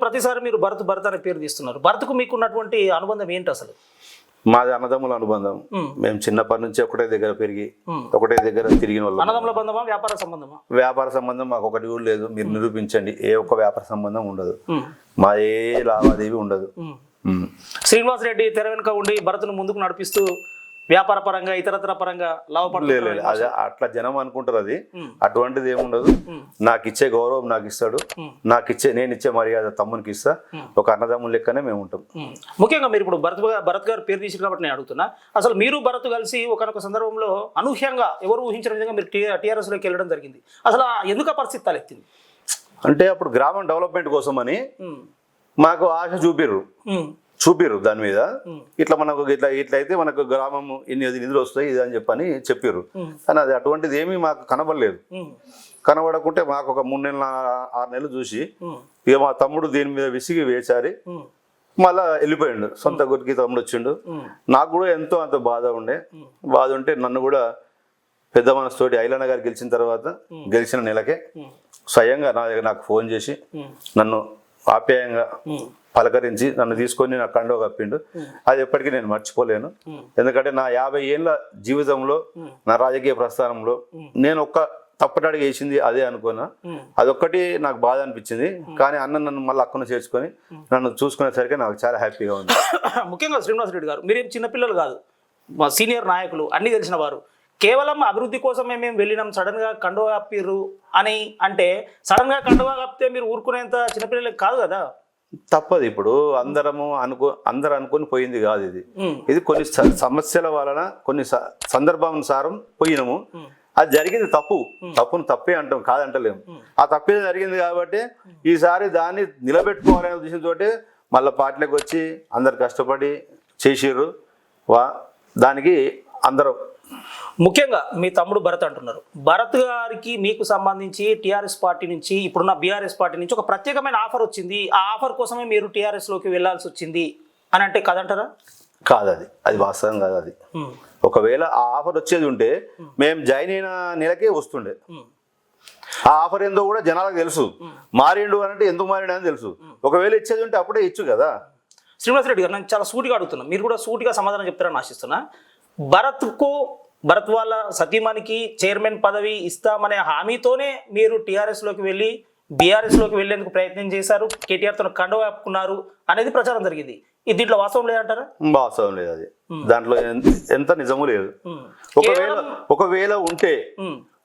ప్రతిసారి మీరు భరత్ భరత్ అనే పేరు తీస్తున్నారు. భరత్కు మీకు ఉన్నటువంటి అనుబంధం ఏంటి అసలు? మాది అన్నదమ్ముల అనుబంధం. మ్మ్. చిన్నప్పటి నుంచి ఒకటే దగ్గర పెరిగి. ఒకటే దగ్గర తిరిగిన వాళ్ళం. అన్నదమ్ముల బంధమా వ్యాపార సంబంధమా? వ్యాపార సంబంధం మాకు ఒకటి కూడా లేదు. మీరు నిరూపించండి. ఏ ఒక్క వ్యాపార సంబంధం ఉండదు. మా ఏ లావాదేవీ ఉండదు. శ్రీనివాస్ రెడ్డి తెర వెనుక ఉండి భరత్ను ముందుకు నడిపిస్తూ వ్యాపార పరంగా ఇతరత్ర పరంగా లేదు లాభపడుతున్నారు లేదు అది అట్లా జనం అనుకుంటారు అది. అటువంటిది ఏముండదు. నాకు ఇచ్చే గౌరవం నాకు ఇస్తాడు. నాకు ఇచ్చే నేను ఇచ్చే మర్యాద తమ్మునికి ఇస్తా. ఒక అన్నదమ్ముల లెక్కనే మేము ఉంటాం. ముఖ్యంగా మీరు ఇప్పుడు భరత్ భరత్ గారు పేరు తీసారు కాబట్టి నేను అడుగుతున్నా. అసలు మీరు భరత్ కలిసి ఒకనొక సందర్భంలో అనూహ్యంగా ఎవరు ఊహించిన విధంగా మీరు టీఆర్ఎస్లోకి వెళ్ళడం జరిగింది? అసలు ఎందుకు ఆ పరిస్థితి తలెత్తింది? అంటే అప్పుడు గ్రామం డెవలప్మెంట్ కోసం అని మాకు ఆశ చూపిర్రు. ఉమ్, చూపిర్రు దాని మీద. ఇట్లా మనకు ఇట్లా ఇట్లా అయితే మనకు గ్రామం ఇన్ని నిధులు వస్తాయి ఇది అని చెప్పని చెప్పారు. కానీ అది అటువంటిది ఏమీ మాకు కనబడలేదు. కనబడకుంటే మాకు ఒక మూడు నెలల ఆరు నెలలు చూసి ఇక మా తమ్ముడు దీని మీద విసిగి వేచారి మళ్ళా వెళ్ళిపోయిండు. సొంత గురికి తమ్ముడు వచ్చిండు. నాకు కూడా ఎంతో అంత బాధ ఉండే. బాధ ఉంటే నన్ను కూడా పెద్ద మనసుతోటి ఐలన్న గారు గెలిచిన తర్వాత గెలిచిన నెలకే స్వయంగా నా దగ్గర నాకు ఫోన్ చేసి నన్ను ఆప్యాయంగా పలకరించి నన్ను తీసుకొని నా కండో కప్పిండు. అది ఎప్పటికీ నేను మర్చిపోలేను. ఎందుకంటే నా యాభై ఏళ్ళ జీవితంలో నా రాజకీయ ప్రస్థానంలో నేను ఒక్క తప్పటడిగి వేసింది అదే అనుకున్నా. అదొక్కటి నాకు బాధ అనిపించింది. కానీ అన్న నన్ను మళ్ళీ అక్కను చేర్చుకొని నన్ను చూసుకునేసరికి నాకు చాలా హ్యాపీగా ఉంది. ముఖ్యంగా శ్రీనివాస్ రెడ్డి గారు మీరేం చిన్నపిల్లలు కాదు. మా సీనియర్ నాయకులు అన్ని తెలిసిన వారు. కేవలం అభివృద్ధి కోసమే మేము వెళ్ళినాం సడన్గా కండువా కప్పిర్రు అని అంటే సడన్గా కండువా కప్పితే మీరు ఊరుకునేంత చిన్నపిల్లలు కాదు కదా? తప్పదు ఇప్పుడు. అందరము అనుకో అందరు అనుకొని పోయింది కాదు ఇది. ఇది కొన్ని సమస్యల వలన కొన్ని సందర్భానుసారం పోయినాము. అది జరిగింది తప్పు. తప్పును తప్పే అంటాం కాదంటలేము. ఆ తప్పే జరిగింది కాబట్టి ఈసారి దాన్ని నిలబెట్టుకోవాలనే ఉద్దేశంతో మళ్ళీ పార్టీలకు వచ్చి అందరు కష్టపడి చేసిర్రు. వా దానికి అందరూ ముఖ్యంగా మీ తమ్ముడు భరత్ అంటున్నారు. భరత్ గారికి మీకు సంబంధించి టిఆర్ఎస్ పార్టీ నుంచి ఇప్పుడున్న బీఆర్ఎస్ పార్టీ నుంచి ఒక ప్రత్యేకమైన ఆఫర్ వచ్చింది. ఆ ఆఫర్ కోసమే మీరు టిఆర్ఎస్లోకి వెళ్ళాల్సి వచ్చింది అని అంటే కదంటారా? కాదు అది అది వాస్తవం కాదు అది. ఒకవేళ ఆ ఆఫర్ వచ్చేది ఉంటే మేము జాయిన్ అయిన నెలకే వస్తుండే. ఆ ఆఫర్ ఏందో కూడా జనాలకు తెలుసు. మారిండు అని అంటే ఎందుకు మారిండు అని తెలుసు ఒకవేళ ఇచ్చేది ఉంటే అప్పుడే ఇచ్చు కదా. శ్రీనివాస్ రెడ్డి గారు నేను చాలా సూటిగా అడుగుతున్నా. మీరు కూడా సూటిగా సమాధానం చెప్తారని ఆశిస్తున్నా. భరత్కు భరత్ వాళ్ళ సతీమణికి చైర్మన్ పదవి ఇస్తామనే హామీతోనే మీరు టీఆర్ఎస్లోకి వెళ్ళి బీఆర్ఎస్లోకి వెళ్ళేందుకు ప్రయత్నం చేశారు కేటీఆర్తో కండవ కప్పుకున్నారు అనేది ప్రచారం జరిగింది. ఇది దీంట్లో వాస్తవం లేదంటారా వాస్తవం లేదు అది. దాంట్లో ఎంత- నిజము లేదు. ఒకవేళ ఒకవేళ ఉంటే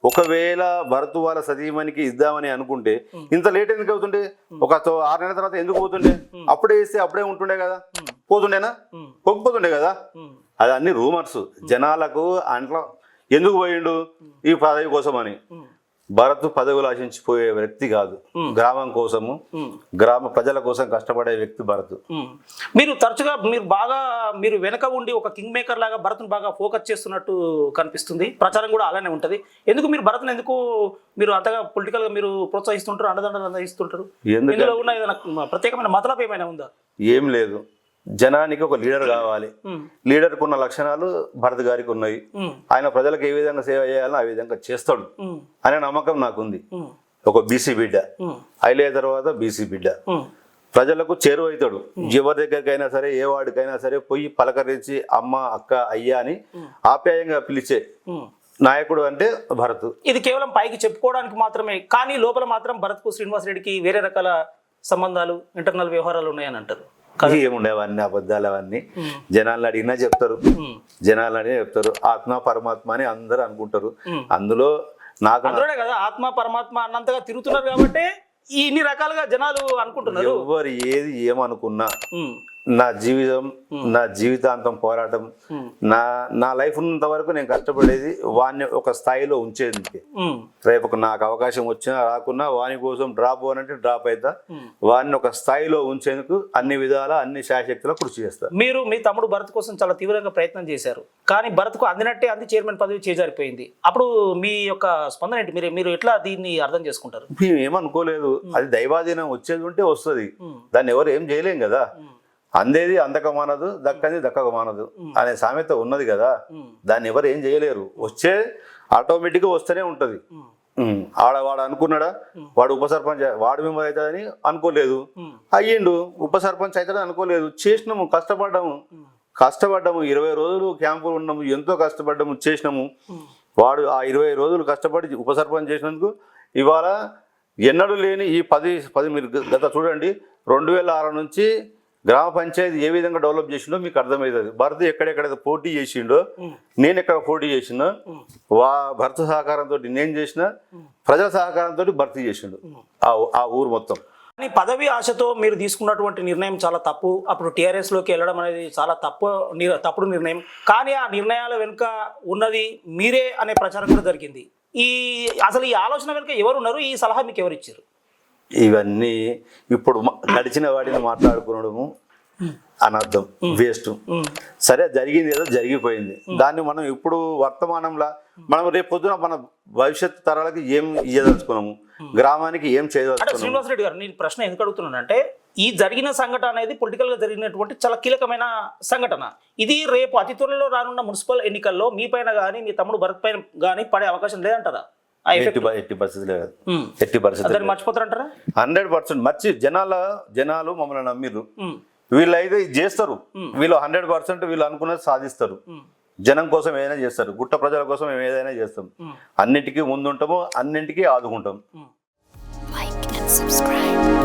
ఒకవేళ భరత్ వాళ్ళ సతీమణికి ఇద్దామని అనుకుంటే ఇంత లేట్ ఎందుకు అవుతుండే? ఒక ఆరు నెలల తర్వాత ఎందుకు పోతుండే? అప్పుడే ఇస్తే అప్పుడే ఉంటుండే కదా. పోతుండేనా. పోకపోతుండే కదా? అది అన్ని రూమర్స్. జనాలకు అంట్లో ఎందుకు పోయిండు? ఈ పదవి కోసం అని భరత్ పదవులు ఆశించిపోయే వ్యక్తి కాదు. గ్రామం కోసము. గ్రామ ప్రజల కోసం కష్టపడే వ్యక్తి భరత్. మీరు తరచుగా మీరు బాగా మీరు వెనక ఉండి ఒక కింగ్ మేకర్ లాగా భరత్ను బాగా ఫోకస్ చేస్తున్నట్టు కనిపిస్తుంది. ప్రచారం కూడా అలానే ఉంటుంది. ఎందుకు మీరు భరత్ను ఎందుకు మీరు అంతగా పొలిటికల్గా మీరు ప్రోత్సహిస్తుంటారు అండదండలు ఎందుకంటే ఇందులో ఉన్న ఏదైనా ప్రత్యేకమైన మతలబ్ ఏమైనా ఉందా? ఏం లేదు. జనానికి ఒక లీడర్ కావాలి. ఉమ్, లీడర్కి ఉన్న లక్షణాలు భరత్ గారికి ఉన్నాయి. ఆయన ప్రజలకు ఏ విధంగా సేవ చేయాలో ఆ విధంగా చేస్తాడు. అనే నమ్మకం నాకుంది. ఒక బీసీ బిడ్డ. అయిలే తర్వాత బీసీ బిడ్డ. ప్రజలకు చేరువవుతాడు ఎవరి దగ్గరికైనా సరే ఏ వాడికైనా సరే పోయి పలకరించి అమ్మ అక్క అయ్యా అని ఆప్యాయంగా పిలిచే. నాయకుడు అంటే భరత్. ఇది కేవలం పైకి చెప్పుకోవడానికి మాత్రమే కానీ లోపల మాత్రం భరత్కు శ్రీనివాస్ రెడ్డికి వేరే రకాల సంబంధాలు ఇంటర్నల్ వ్యవహారాలు ఉన్నాయని అంటారు. ఏముండే అవన్నీ అబద్ధాలు అవన్నీ జనాలను అడిగినా చెప్తారు. జనాలు అడిగినా చెప్తారు. ఆత్మ పరమాత్మ అని అందరూ అనుకుంటారు. అందులో నాకు అందులోనే కదా ఆత్మ పరమాత్మ అన్నంతగా తిరుగుతున్నారు కాబట్టి ఇన్ని రకాలుగా జనాలు అనుకుంటున్నారు. ఎవరు ఏది ఏమనుకున్నా నా జీవితం నా జీవితాంతం పోరాటం నా నా లైఫ్ ఉన్నంత వరకు నేను కష్టపడేది వాడిని ఒక స్థాయిలో ఉంచేది ఉమ్, రేపు నాకు అవకాశం వచ్చినా రాకున్నా వాని కోసం డ్రాప్ అనంటే డ్రాప్ అవుతా వాడిని ఒక స్థాయిలో ఉంచేందుకు అన్ని విధాల అన్ని శాశక్తులు కృషి చేస్తా. మీరు మీ తమ్ముడు భరత్ కోసం చాలా తీవ్రంగా ప్రయత్నం చేశారు. కానీ భరత్కు అందినట్టే అంది చైర్మన్ పదవి చేజారిపోయింది. అప్పుడు మీ యొక్క స్పందన ఏంటి? మీరు మీరు ఎట్లా దీన్ని అర్థం చేసుకుంటారు? మేము ఏమనుకోలేదు. అది దైవాధీనం వచ్చేది ఉంటే వస్తుంది. దాన్ని ఎవరు ఏం చేయలేం కదా. అందేది అందక మానదు దక్కది దక్కక మానదు అనే సామెత ఉన్నది కదా. దాన్ని ఎవరు ఏం చేయలేరు. వచ్చే ఆటోమేటిక్గా వస్తూనే ఉంటుంది. ఆడ వాడు అనుకున్నాడా? వాడు ఉప సర్పంచ్ వాడు మెంబర్ అవుతుందని అనుకోలేదు. అయ్యిండు ఉప సర్పంచ్ అవుతాడని అనుకోలేదు. చేసినాము కష్టపడ్డాము. కష్టపడ్డాము ఇరవై రోజులు క్యాంపులు ఉన్నాము ఎంతో కష్టపడ్డాము చేసినాము. వాడు ఆ ఇరవై రోజులు కష్టపడి ఉప సర్పంచ్ చేసినందుకు ఇవాళ ఎన్నడూ లేని ఈ పది పది మీరు గత చూడండి. రెండు వేల ఆరు నుంచి గ్రామ పంచాయతీ ఏ విధంగా డెవలప్ చేసిండో మీకు అర్థమవుతుంది. భరత్ ఎక్కడెక్కడైతే పోటీ చేసిండో నేను ఎక్కడ పోటీ చేసినా వా భర్త సహకారంతో నేను చేసిన ప్రజల సహకారంతో భర్తీ చేసిండు. ఆ ఊరు మొత్తం. కానీ పదవి ఆశతో మీరు తీసుకున్నటువంటి నిర్ణయం చాలా తప్పు. అప్పుడు టీఆర్ఎస్లోకి వెళ్ళడం అనేది చాలా తప్పు తప్పుడు నిర్ణయం. కానీ ఆ నిర్ణయాల వెనుక ఉన్నది మీరే అనే ప్రచారం కూడా జరిగింది. ఈ అసలు ఈ ఆలోచన వెనుక ఎవరు ఉన్నారు ఈ సలహా మీకు ఎవరు ఇచ్చారు ఇవన్నీ ఇప్పుడు గడిచిన వాడిని మాట్లాడుకోవడము అనర్థం వేస్ట్. సరే జరిగింది ఏదో జరిగిపోయింది. దాన్ని మనం ఇప్పుడు వర్తమానంలో మనం రేపు పొద్దున మన భవిష్యత్ తరాలకి ఏం ఇయ్యదలుచుకున్నాము? గ్రామానికి ఏం చేయదలుచుకున్నాము? శ్రీనివాస్ రెడ్డి గారు నేను ప్రశ్న ఎందుకు అడుగుతున్నానంటే ఈ జరిగిన సంఘటన అనేది పొలిటికల్గా జరిగినటువంటి చాలా కీలకమైన సంఘటన. ఇది రేపు అతి త్వరలో రానున్న మున్సిపల్ ఎన్నికల్లో మీ పైన కానీ మీ తమ్ముడు భరత్ పైన కానీ పడే అవకాశం లేదంటారా ఎట్టి ఎట్టి మర్చిపోతారంటారా? హండ్రెడ్ పర్సెంట్ మర్చి జనాల జనాలు మమ్మల్ని నమ్మిర్రు. ఉమ్. వీళ్ళు అయితే చేస్తారు. వీళ్ళు హండ్రెడ్ పర్సెంట్ వీళ్ళు అనుకున్నది సాధిస్తారు. జనం కోసం ఏదైనా చేస్తారు. గుట్ట ప్రజల కోసం మేము ఏదైనా చేస్తాం. అన్నిటికీ ముందుంటాము అన్నింటికీ ఆదుకుంటాం. like and subscribe.